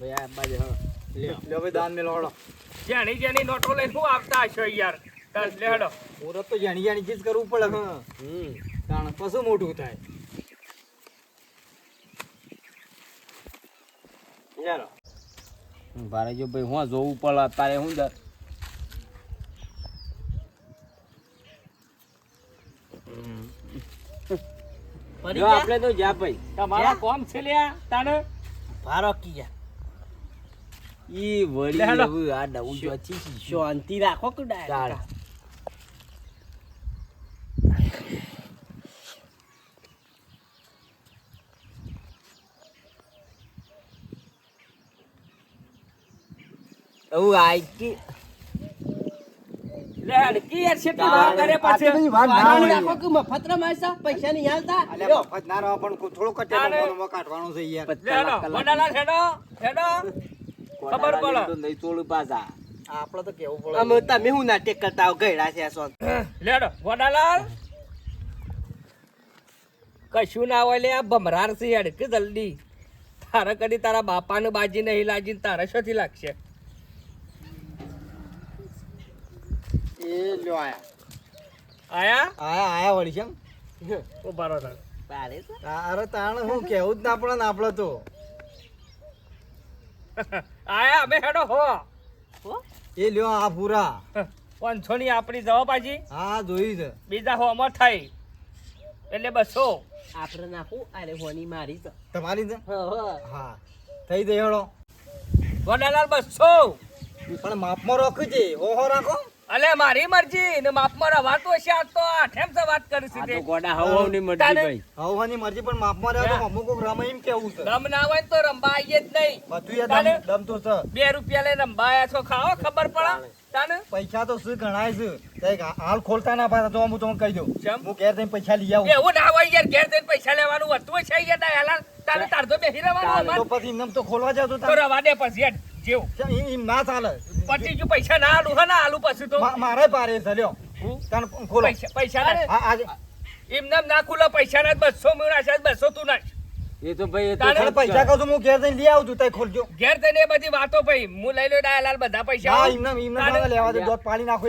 ભાઈ આ બાજુ લ્યો. લ્યો ભાઈ દાન મેલો હળો. જેની જેની નોટો લઈને શું આપતા હશો યાર? તાર લે તો જાણી જાણી ચીજ કરવું પડે હમ. કારણ કશું મોટું થાય. ચાલો ભારે જો ભાઈ હું જોવું પડે તારે હું દર? આપણે તો જા ભાઈ. તમારા કોમ છે લ્યા તાને ભારો કીયા ઈ વળી આ ડવું શાંતિ રાખો કે આઈ કી લે હેડ કી યાર છેટલી વાર કરે આટલી વાત ના હોય. રાખો કે મફતરા મારસા પૈસા ની હાલતા અલ્યા મફત ના રહો પણ થોડું કટે કાઢવાનું છે યાર હેડો હેડો ખબર પડે. તો નહીં ચોળું પાછા. આપણે તો કેવું પડે? અમે તમે હું નાટક કરતા હો? ગયડા છે સોન લેડો હેડો વડાલાલ. કશું ના હોય લે આ ભમરાર છે કે જલ્દી. તારે કદી તારા બાપાને બાજી નહીં લાજી તારા શોથી લાગશે. એ લ્યો આયા. આયા? આયા આયા વળી છે ઓ તાર. તારે અરે તાણ હું કેવું જ ના પડે ને આપણે તો. આયા અમે હેડો હો. હો? એ લ્યો આ પૂરા પાંચસો ની આપણી જવા પાછી હા જોઈ છે. બીજા હોમાં થાય. એટલે બસો આપણે નાખું અરે હોની મારી તો. તમારી છે? હા, હા. હા. થઈ જાય હેડો. વડાલાલ બસો પણ માપમાં હો ઓહો રાખો. અલે મારી મરજી. ને માપમાં રવાતો છે આ તો આઠેમ સે વાત કરી આ તો ગોડા હવની મરજી ભાઈ. હવ હવની મરજી પણ માપમાં રહ્યો તો અમુક રમ એમ કેવું છે. રમ ના હોય તો રંબા આઈએ જ નહીં. બધું યાર દમ દમ તો છે. બે રૂપિયા લઈ રંબાયા છો ખાઓ ખબર પડે? તાને? પૈસા તો શું ગણાય છે? તે હાલ ખોલતા ના પાડતા તો હું તમને કહી દઉં. હું ઘેર જઈને પૈસા લઈ આવું. એવું ના હોય યાર ઘેર જઈને પૈસા લેવાનું હતું છે યાર ડાયાલાલ તારે તારજો બેસી રહેવાનું તો પછી એમને તો ખોલવા જાવ તો તો તારે- રવા દે પછી હેડ. જેવું. એમ ના ચાલે. પૈસા ના આલું હે ના આલું પછી તો. મારે પારે છે લ્યો. તાન ખોલો. પૈસા પૈસા ના. એમને ના ખુલ્લો પૈસા ના બસો મેળા છે બસો તું નાખ. એ તો ભાઈ તારે તારે પૈસા કહું હું ઘેર જઈને લઈ આવું છું તઈ ખોલજો. ઘેર જઈને એ બધી વાતો ભાઈ હું લઈ લો ડાયલાલ બધા પૈસા. હા એમને એમને તારે- ના લેવા દે દોત પાડી નાખો.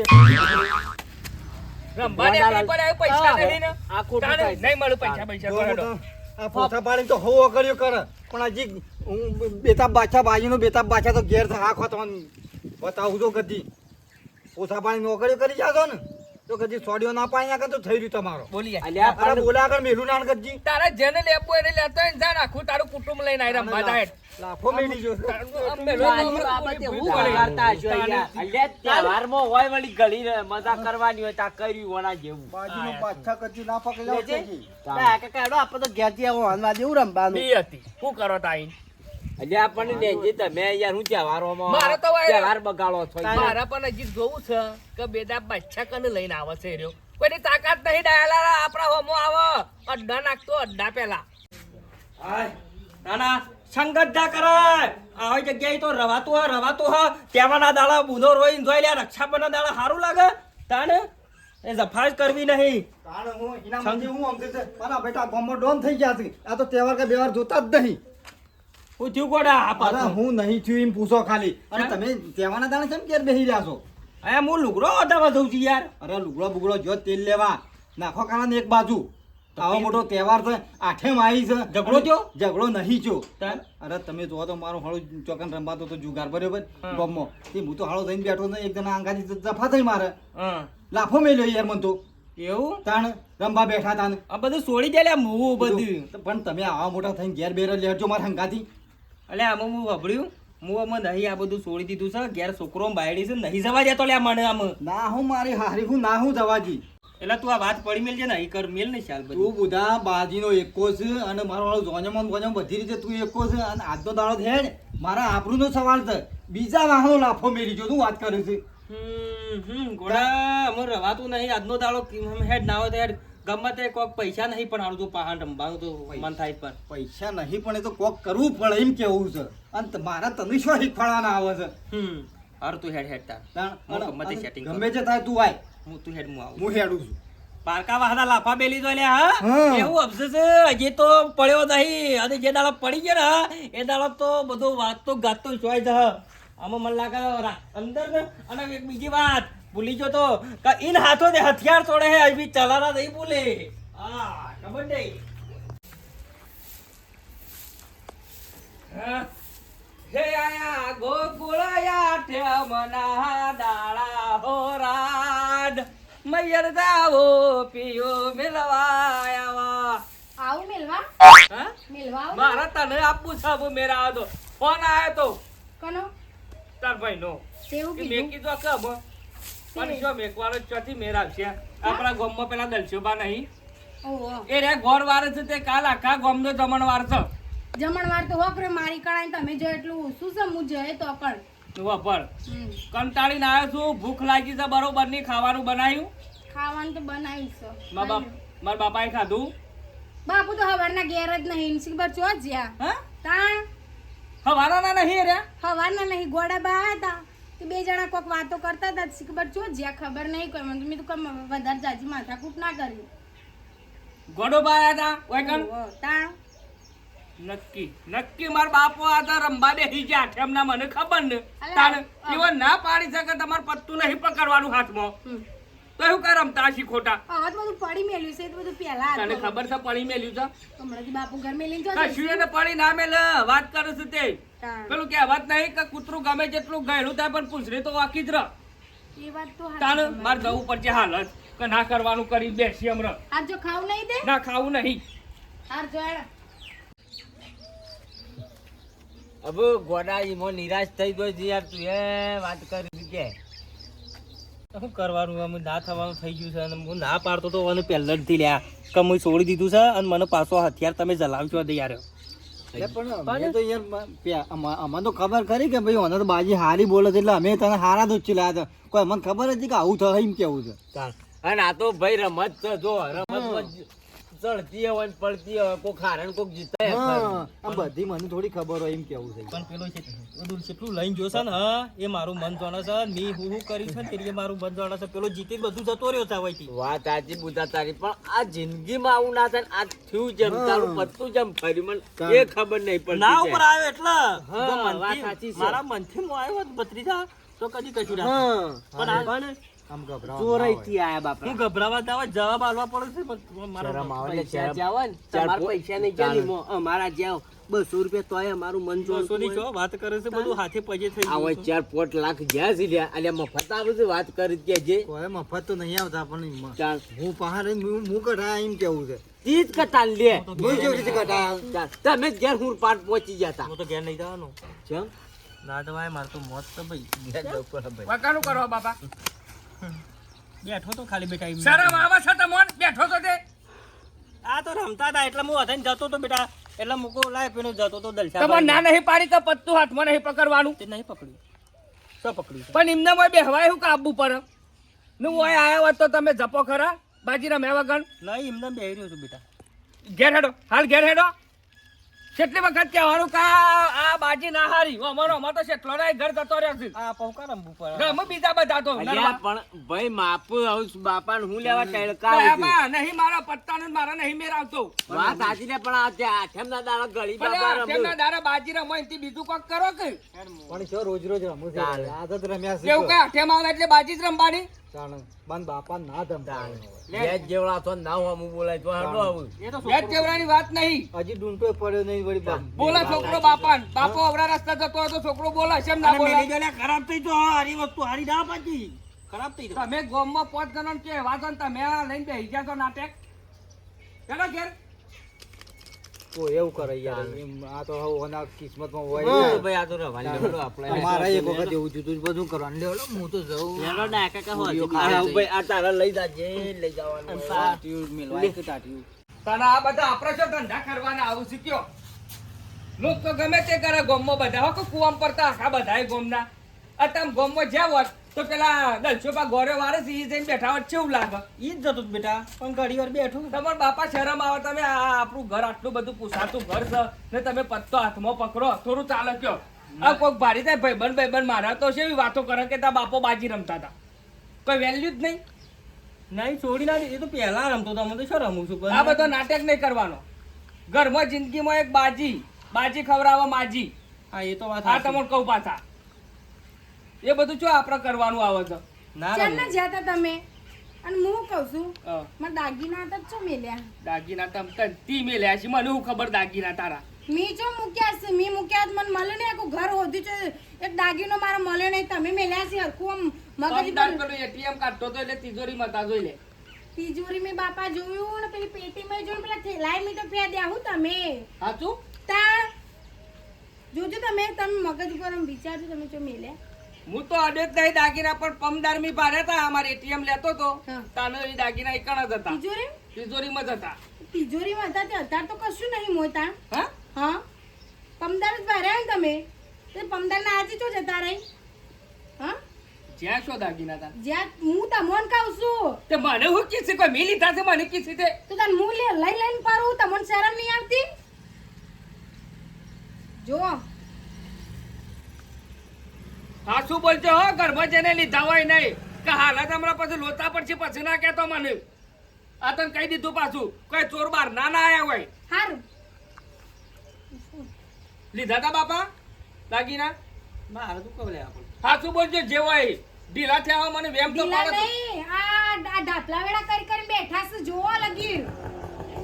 રંબા નીકળી પૈસા નહીં ને? આ ખોટું. નહીં મળું પૈસા પૈસા આ પોથા પાડીને તો હો કર્યો કરે. પણ હજી હું બેતાબ બાછા બાજીનો બેતાબ બાછા તો ઘેર હા ખો તમને બતાવું છો કદી પોથા પાણી નોકરીઓ કરી જાશો ને? તો કદી સોડિયો ના પાય નાખે તો થઈ રહ્યું તમારો. બોલી અલ્યા અરે બોલા આગળ મેલું નાન કરજી તારા જેને લેપો એને લેતો હોય ને જા નાખું તારું કુટુંબ લઈને આયરા રંબા હેડ. લાફો મેલી જો તારું બાબતે હું ભૂખ વળી. કરતા હશો તારે- યાર. અલ્યા તહેવારમાં હોય વળી ગળી ને મજા કરવાની હોય તા કર્યું વણા જેવું. બાજીનો પાછા કરજી ના પકડ્યો લાવો લેજે. કાકા, હેડો, આપણે તો ઘેરથી આવો હનવા દેવું બી હતી. શું કરો તાઈ? અલ્યા આપણને નેંજી તમે યાર હું તહેવારોમાં મારે તો બગાડો છો મારા પણ હજી જોવું છે કે બેદા બચ્ચા કને લઈને આવે છે રહ્યો. કોઈની તાકાત નહીં ડાયાલા આપણા હોમો આવે. અડ્ડા નાખતો અડ્ડા પેલા નાના સંગત કરે. આવી જગ્યાએ તો રવાતું હા રવાતું હા તહેવારના દાડા બુધો રોઈને જોઈ લે રક્ષાબંધન દાડા સારું લાગે. તાને એ જફાજ કરવી નહીં. તાણે હું એના હું સમજે છે. મારા બેટા ગોમો ડોન થઈ ગયા છે. આ તો તહેવાર કે બેવાર જોતા જ નહીં. થયું ગોડા આ અરે પાછું. હું નહીં થયું એમ પૂછો ખાલી. અને તમે તેવાના દાડે કેમ ઘેર બેસી રહ્યા છો? અરે હું લુગડો વધારવા જઉં છું યાર. અરે લુગડો બુગડો જો તેલ લેવા. નાખો કાળાને એક બાજુ. આવો મોટો તહેવાર છે. આઠે આવી છે. ઝઘડો થયો? ઝઘડો નહીં થયો. તાર? અરે તમે જોવો તો મારો હાળો ચોકન રમવાતો તો જુગાર બરોબર. હા. ગમો. તે હું તો હાળો થઈને બેઠો ને એક જણા આંગાથી જફા થઈ મારે. હા. લાફો મેલ્યો યાર મન તો. એવું? તાણ રમવા બેઠા તાને આ બધું છોડી દે લે મૂવું બધું. પણ તમે આવા મોટા થઈને ઘેર બેર લેજો મારા હંગાથી. એટલે આમાં હું વાપર્યું? હું આમાં નહીં આ બધું છોડી દીધું છે. ઘેર છોકરો બાયડી છે નહીં જવા દેતો લે મને આમાં. ના હું મારી હારી હું ના હું જવાજી એટલે તું આ વાત પડી મેલ છે ને કર મેલ ને ચાલ તું બધું બાજીનો એકો છે અને મારો વાળો જોજમો જોજમ બધી રીતે તું એકો છે અને આજનો દાડો થેડ મારા આબરૂનો સવાલ છે. બીજા વાહનો લાફો મેરી જો તું વાત કરે છે. હમ હમ ઘોડા અમર રવાતું નહીં. આજનો દાડો હેડ ના હોય તો હેડ. ગમે તે કોક પૈસા નહીં પણ હારું તો રમવાનું તો મન થાય પણ. પૈસા નહીં પણ એ તો કોક કરવું પડે એમ કેવું છે. અને મારા તને શું શીખવાડવાના આવે છે? હમ હારું તું હેડ હેડ તાર. ગમે તે અને ગમે તે થાય તું આય. હું તું હેડ હું આવું હું હેડું છું. પારકા વાહના લાફા બેલી તો લ્યા હા. એવું અફસોસ છે, હજી તો પડ્યો નહીં. અને જે દાડો પડી ગયો ને એ દાડો તો બધું વાગતો ગાતો જોઈ જ આમાં મને લાગે અંદર ને અને બીજી વાત. ભૂલી ગયો તો? ઇન હાથો દે હથિયાર તોડે હે અભી ચલાના નહીં બોલે હા ખબર નહીં. હા. આયા ગોકુળયા ઠેમના દાળા હોરાડ મૈયર જાવો પિયો મિલવાયા આવું મેલવા? હા? મેલવા મારા તને છે હું મેરા આવતો ફોન આયો તો. કનો? તાર ભાઈ નો તેવું મેં કીધું. કીધું કબ પણ જો મેકવાળો ચોથી મેર આવશે આપણા ગામમાં પેલા દલસુબા નહીં. એ રે ગોર વાર છે તે કાલ આખા ગામનો જમણ વાર છે. જમણવાર તો હોક રે મારી કણાઈ તમે જો એટલું શું છે હું તો કંટાળીને આવ્યો છું ભૂખ લાગી છે બરોબરની ખાવાનું બનાવ્યું ખાવાનું તો બનાવ્યું છે. મા બાપ મારા બાપાએ ખાધું? બાપુ તો હવારના ઘેર જ નહીં સિબર ચો જ્યાં. હા? તાણ? હવાના નહીં રે? હવારના નહીં ગોડા બા હતા. તે બે જણા કોક વાતો કરતા હતા ખબર ચો જ્યાં ખબર નહીં કોઈ મને મેં તો કમ વધારે જાજી માથાકૂટ ના કરી ગોડો બાયા હતા ઓય કણ? તાણ. નક્કી નક્કી મારા બાપો આ તો રંબા બેસી ગયા એમના મને ખબર ને. તાણ એવો ના પાડી શકે તમાર પત્તું નહીં પકડવાનું હાથમાં. તો એવું કઈ રમતા હશી ખોટા? આવાજ બધું પડી મેલ્યું છે એ બધું પહેલા તને ખબર છે પડી મેલ્યું છે? હમણાંથી બાપુ ઘર મેલી જો કશું એને પડી ના મેલ વાત કરું છું તે. પેલું કે વાત નહીં કે કૂતરું ગમે જેટલું ગયેલું થાય પણ પૂછડી તો વાકી જ રહ એ વાત તો તાને મારે જવું પડશે હાલત કે ના કરવાનું કરી બેસી હમણાં આજ જો ખાવું નહીં દે? ના ખાવું નહીં. હાર જો હેડ. હવે ગોડા ઈમો નિરાશ થઈ ગયો છે યાર તું એ વાત કરી કે. શું કરવાનું? અમે ના થવાનું થઈ ગયું છે અને હું ના પાડતો તો અને પહેલેથી લ્યા કે હું છોડી દીધું છે અને મને પાછો હથિયાર તમે જલાવજો દે યાર પણ તો યાર મ- અમને તો ખબર ખરી કે ભાઈ મને તો બાજી હારી બોલે છે એટલે અમે તને હારા જ ઉચ્ચી હતા કોઈ અમને ખબર હતી કે આવું થાય એમ કેવું છે. અને આ તો ભાઈ રમત છે જ ચડતી હોય ને પડતી હોય કોક હારે કોક જીતાય આ બધી મને થોડી ખબર હોય એમ કેવું છે. પણ પેલો છે બધું કેટલું લઈને જોશે ને હા એ મારું મન જાણે છે મી હું હું કરી છે ને તે મારું મન જાણે છે. પેલો જીતી બધું જતો રહ્યો છે હોય વાત સાચી બુધા તારી પણ આ જિંદગીમાં આવું ના થાય આ થયું જેમ તારું પત્તું જેમ ફરી મને એ ખબર નહીં પડતી ના ઉપર આવ્યો એટલે. હા, વાત સાચી છે. મારા મનથી હું આવ્યો બત્રીજા તો કદી કશું ના હા. પણ આ પણ આમ આયા બાપા હું ગભરાવા દાવા જવાબ આલવા પડે છે પણ મારા આવે એટલે પૈસા શરમ. જ્યાં હોય ને ચાર તમારા પો- પૈસા નહીં જ્યાં લીમો અમારા જ્યાં બસો રૂપિયા તોય અમારું મન બસોની જોડતું છો વાત કરે છે બધું હાથે પજે થઈ ગયું છે. ચાર પોટ લાખ જ્યાં છે લ્યા અલ્યા મફત આવે છે વાત કરી કે જે કોઈ મફત તો નહીં આવતા પણ ચાલ. હું પહાડ હું હું કઢા એમ કેવું છે. તીજ કટા લે. હું કેવી રીતે કઢા તમે ઘેર હું પાટ પહોંચી જતા. હું તો ઘેર નહીં જવાનું. ચમ? ના ભાઈ મારે તો મોત તો ભાઈ. ઘેર ભાઈ. વકાનું કરો બાપા. બેઠો તો ખાલી બેટા શરમ આવે છે તમોન? બેઠો તો તે. આ તો રમતા હતા એટલે હું વધારે જતો તો બેટા એટલે મૂકો લાય પેલો જતો તો દલસા તમારે ના નહીં પાડી તો પત્તું હાથમાં નહીં પકડવાનું. તે નહીં પકડ્યું. તો પકડ્યું પણ એમને મોય બેહવાય શું કાબુ પર? નું ઓય આયા હોત તો તમે જપો ખરા? બાજી રમ્યા ગણ નહીં એમને બેહી રહ્યો છું બેટા. ઘેર હેડો હાલ ઘેર હેડો. કેટલી વખત કહેવાનું કે આ બાજી ના હારી. અમારો અમાર તો કેટલો ના ઘર જતો રહ્યો છે. આ પહોંકા રમવું પડે રમો બીજા બધા તો. અલ્યા પણ ભાઈ માપુ આવું બાપાને હું લેવા ટેળકા આવી છું. નહીં મારા પત્તા ને મારા નહીં મેર આવતો વાત સાચી ને પણ આ આઠમ ના દાડા ગળી બાપા રમ. આઠમ ના દાડા બાજી રમો એથી બીજું કોક કરો કે? પણ શું રોજ રોજ રમું છે? આદત રમ્યા કેવું શીખો. કઈ આઠેમાં આવે એટલે બાજી જ રમવાની. બાન બાપા ના ધમતા વેજ જેવડા તો ના હું બોલાય તો હેડો આવું. એ જેવડાની વાત નહીં. હજી ડૂંટો પડ્યો નહીં વળી બાપ. બોલા છોકરો બાપાન. બાપો અવરા રસ્તા જતો હોય તો છોકરો બોલા છે ના બોલા? મેલી ખરાબ થઈ તો હારી વસ્તુ હારી ના પાછી. ખરાબ થઈ તમે ગોમમાં પાંચ જણા કે વાતો ને તમે લઈને બેસી ગયા તો નાટક. ચલો ઘેર. કોઈ એવું કરે યાર. એમ આ તો હવે ઓના કિસ્મતમાં હોય ભાઈ આ તો રવાની લેવડો આપણે અમારે એક વખત એવું થયું બધું કરવાનું. લેવડો હું તો જઉં. પેલો ડાકા કા હોય ભાઈ આ તારા લઈ જાજે લઈ જવાનું હોય. તને આ બધા આપણે શું ધંધા કરવાના આવું શીખ્યો લોક તો ગમે તે કરે ગોમમાં બધા હો કે કુવામ પડતા આખા બધાય ગોમના. આ તમે ગોમમાં જ્યાં હોત તો પેલા દલછોપા ગોરે વારે ઈ જઈને બેઠા હોત કેવું લાગે? ઈ જ જતો બેટા. પણ ઘડી વાર બેઠું. તમારા બાપા શરમ આવે તમે આ આપણું ઘર આટલું બધું પૂછાતું ઘર છે ને તમે પત્તો હાથમાં પકડો થોડું ચાલે કયો. આ કોઈક ભારી થાય ભાઈબંધ ભાઈબંધ મારા તો છે વાતો કરે કે તા બાપો બાજી રમતા હતા. કોઈ વેલ્યુ જ નહીં. નહીં છોડી ના એ તો પહેલા રમતો હતો. અમે તો શું રમું છું આ બધો નાટક નહીં કરવાનો. ઘરમાં જિંદગીમાં એક બાજી. બાજી ખવડાવવા માજી. હા એ તો વાત આ તમને કહું પાછા. એ બધું શું આપણે કરવાનું આવે છે ના ચાલ ને. જ્યાં તા તમે? અને હું કહું છું? મારા દાગીના હતા ચો મેલ્યા. દાગીના તમ તન તી મેલ્યા છે. મને હું ખબર દાગીના તારા? મી જો મૂક્યા છે? મી મૂક્યા મને મળે ને આખું ઘર હોધી છે એક દાગીનો મારો મળે નહીં. તમે મેલ્યા છે? હરખું આમ મગજ પર એટીએમ કાઢતો તો એટલે તિજોરી મતા જોઈ લે. તિજોરી મેં બાપા જોયું ને પેલી પેટી પેટીમાં જોયું પેલા થેલાય મેં તો પ્યા દે. હું તમે. હાચું? તા જોજો તમે તમે મગજ ઉપર આમ વિચારજો તમે જો મેલ્યા. હું તો અડત નહીં દાગીના પણ પમદાર મી ભારે હતા. અમારે એટીએમ લેતો તો. તાનો એ દાગીના એકણ જ હતા. તિજોરી તિજોરીમાં જ હતા. તિજોરીમાં હતા તે અત્યારે તો કશું નહીં મોતા હા? હા? પમદાર જ ભર્યા ને તમે? તે પમદાર ના આજે તો જતા રહી? હા? જ્યાં શો દાગીના હતા જ્યાં હું તમોન કહું છું. તે મને હું કીસી કોઈ મી લીધા છે મને કીસી તે તો તને હું લે લઈ લઈને પારું તમને શરમ નહીં આવતી? જો હા બોલતો બોલજો હો ઘરમાં જેને લીધા હોય નહીં. કે હાલત હમણાં પછી લોતા પડશે પછી ના કહેતો મને. આ તને કહી દીધું પાછું. કોઈ ચોર બાર ના ના આયા હોય. હારું. લીધા તા બાપા? દાગીના? મારે તો કબ લે આપણે બોલજો જે હોય. ઢીલા થયા હોય મને વેમ તો પાડે નહીં આ વેળા કરી કરી બેઠા છે જોવા લગી.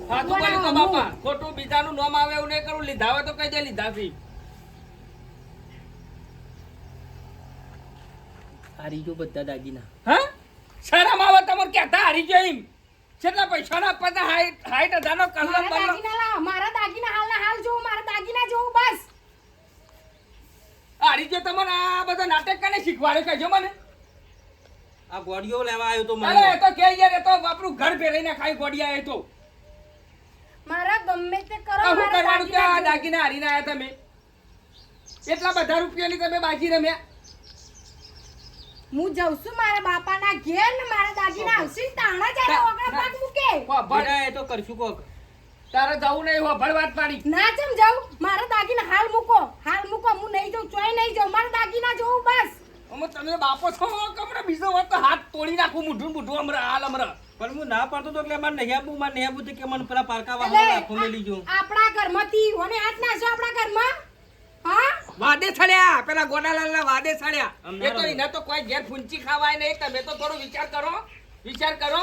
હા શું તો બાપા ખોટું બીજાનું નામ આવે એવું નહીં કરું લીધા હોય તો કઈ દે લીધા છે હારી જો બધા દાગીના. હા? શરમ આવે તમારે કહેતા હારી ગયો એમ. કેટલા પૈસા ના પતા હાઈટ હાઈટ હજારનો મારા દાગીના લાવ મારા દાગીના હાલના હાલ જોઉં મારા દાગીના જોઉં બસ. હારી ગયો તમારે આ બધા નાટક કને શીખવાડે કહેજો મને. આ ગોડિયો લેવા આવ્યો તો અરે તો કે યાર એ તો આપણું ઘર ભેરાઈને ખાઈ ગોડિયા એ તો. મારા ગમે તે કરો મારા. દાગીના હારીને આયા તમે? એટલા બધા રૂપિયાની તમે બાજી રમ્યા? હું જઉં છું મારા બાપાના ઘેર ને મારા દાગીના આવશે ને તાણા જાય ઓગળા પાક મૂકે. વાહ, એ તો કરશું કોક. તારે જવું નહીં હોભળ ભળવાત પાડી ના જમ જાઉં? મારા દાગીના હાલ મૂકો. હાલ મૂકો હું નહીં જાઉં ચોય નહીં જાઉં. મારા દાગીના જોઉં બસ. અમે તમે બાપો છો કમરે બીજો વાત તો હાથ તોડી નાખું મુઢું મૂઢું હમણાં હાલ હમણાં. પણ હું ના પાડતો તો એટલે મારે નહીં આપું મારે નહીં આપું કે મને પેલા પારકા વાહનો એટલે રાખો મેલી જો આપણા ઘરમાંથી ઓને હાથ છો આપણા ઘરમાં? હા? વાદે છડ્યા. પેલા ગોડાલાલના વાદે છડ્યા. એ તો. એને તો કોઈ ઘેર ફૂંચી ખાવાય નહીં. તમે તો થોડો વિચાર કરો. વિચાર કરો.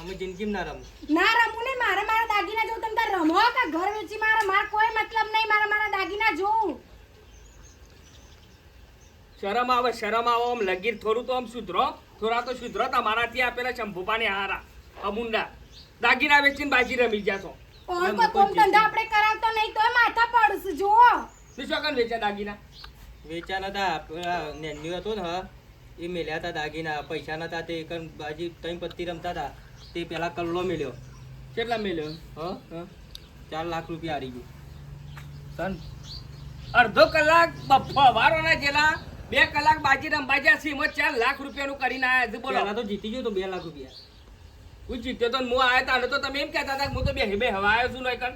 અમે જિંદગી ના રમો. ના રમું ને મારે મારા દાગીના જોઉં. તમે રમો કે ઘર વેચી મારે? મારે કોઈ મતલબ નહીં. મારા મારા દાગીના જોઉં. શરમ આવે શરમ આવે. આમ લગીર થોડું તો આમ સુધરો. થોડા તો સુધરો તમારાથી આપેલા શંભુપાની હારા. અમુંડા દાગીના વેચીને બાજી રમી ગયા તો કોણ કોમ ધંધા આપણે કરાવતો નહીં તો માથા પડશે. જો શું શું વેચ્યા દાગીના? વેચાણ હતા પેલા નેન્યુ હતો ને એ મેલ્યા હતા દાગીના. પૈસા નતા તે એક બાજી ત્રણ પત્તી રમતા હતા. તે પેલા કલ્લો મેલ્યો. કેટલા મેલ્યો? હ? ચાર લાખ રૂપિયા હારી ગયું. તન અડધો કલાક વારોના જેલા બે કલાક બાજી રંબાજ્યા છે એમાં ચાર લાખ રૂપિયાનું કરીને આવ્યા છે બોલો. તો જીતી ગયો તો બે લાખ રૂપિયા. હું જીત્યો તો હું આયા તા તો તમે એમ કહેતા હતા હું તો બે બે હવા આવ્યો છું નહીં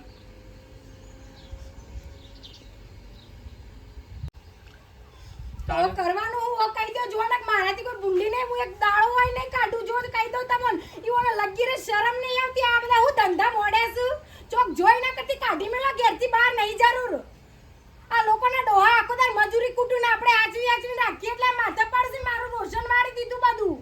તો કરવાનું હું કહી દો જો ને મારાથી કોઈ બુંડી નહીં હું એક દાળો હોય નહીં કાઢું જો કહી દઉં તમને. ઈવોને લગી રે શરમ નહીં આવતી આ બધા હું ધંધા મોડે છું. ચોક જોઈ ના કતી કાઢી મેલો ઘેરથી બહાર નહીં જરૂર. આ લોકોના ડોહા આખો તાર મજૂરી કૂટું ને આપણે આચવી આચવી રાખીએ એટલે માથે પડશે મારું રોશન મારી દીધું બધું.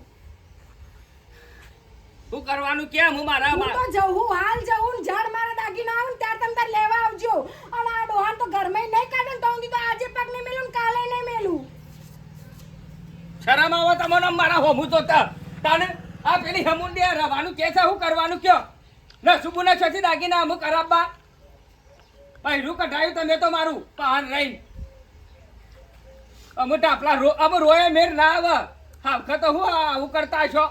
શું કરવાનું કેમ હું મારા હું તો જવું હાલ જવું ને ઝાડ મારા દાગીના આવું ત્યારે તમે તાર લેવા આવજો. અને આ ડોહાન તો ઘરમાં નહીં કાઢે તો હું તો આજે પગ નહીં મેલું કાલે નહીં. શરમ આવે તમને મારા હોમું તો તાને આ પેલી હમુંડી રવાનું કે છે શું કરવાનું કયો? ન સુબુના છથી દાગીના અમુક કરાબા પહેરું કઢાયું તમે તો મારું, પાન રહી અમુ ટાપલા રો અમે રોય મેર ના આવે. હાવખે તો હું આવું કરતા છો.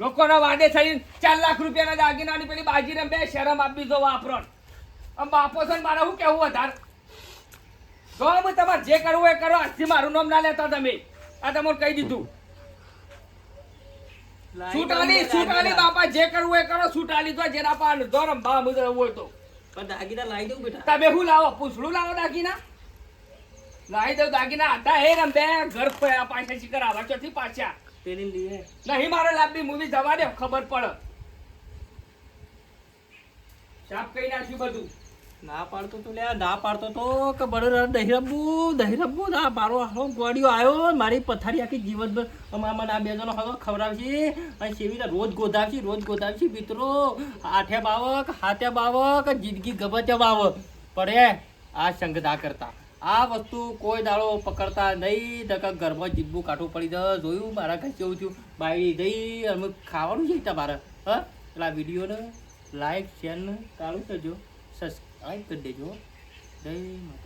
લોકોના વાદે થઈ ચાર લાખ રૂપિયાના દાગીનાની પેલી બાજી રમે શરમ આપી દો વાપરો આમ બાપો છે મારે શું કેવું વધારે? તો અમે તમારે જે કરવું એ કરો. આજથી મારું નામ ના લેતા તમે. આ તમારે કહી દીધું. છૂટાલી છૂટાલી બાપા જે કરવું એ કરો. છૂટાલી તો જેના પાન ધોરમ બા મુજબ હોય તો પણ દાગીના લાવી દઉં બેટા. તમે શું લાવો? પૂછડું લાવો દાગીના? લાવી દઉં દાગીના. હતા હે રમ બે ઘર ખોયા પાછા શિકર આવા ચોથી પાછા. પેલી લીએ. નહીં મારે લાંબી મૂવી જવા દે ખબર પડે. સાફ કહી નાખ્યું બધું. ના પાડતો તો લ્યા, ના પાડતો તો કે બરોબર દહીં રમવું દહીં મારો હાલો ગોળીઓ આવ્યો મારી પથારી આખી જીવનભર. અમારા મને આ બે જણો ખવડાવશે. અને સેવી રોજ ગોધાવશે રોજ ગોધાવશે, મિત્રો. આઠે બાવક, હાથે બાવક, જિંદગી ગમે બાવક. પડે આ સંગધા કરતા. આ વસ્તુ કોઈ દાડો પકડતા નહીં તો ઘરમાં જીભું કાઠું પડી જ જોયું, મારા ઘર જેવું થયું. બાયડી દઈ અમે ખાવાનું છે તમારે. હા? પેલા વિડીયોને લાઈક શેર ને ચાલુ કરજો. સબસ્ક્રાઈબ કરી દેજો જય માતા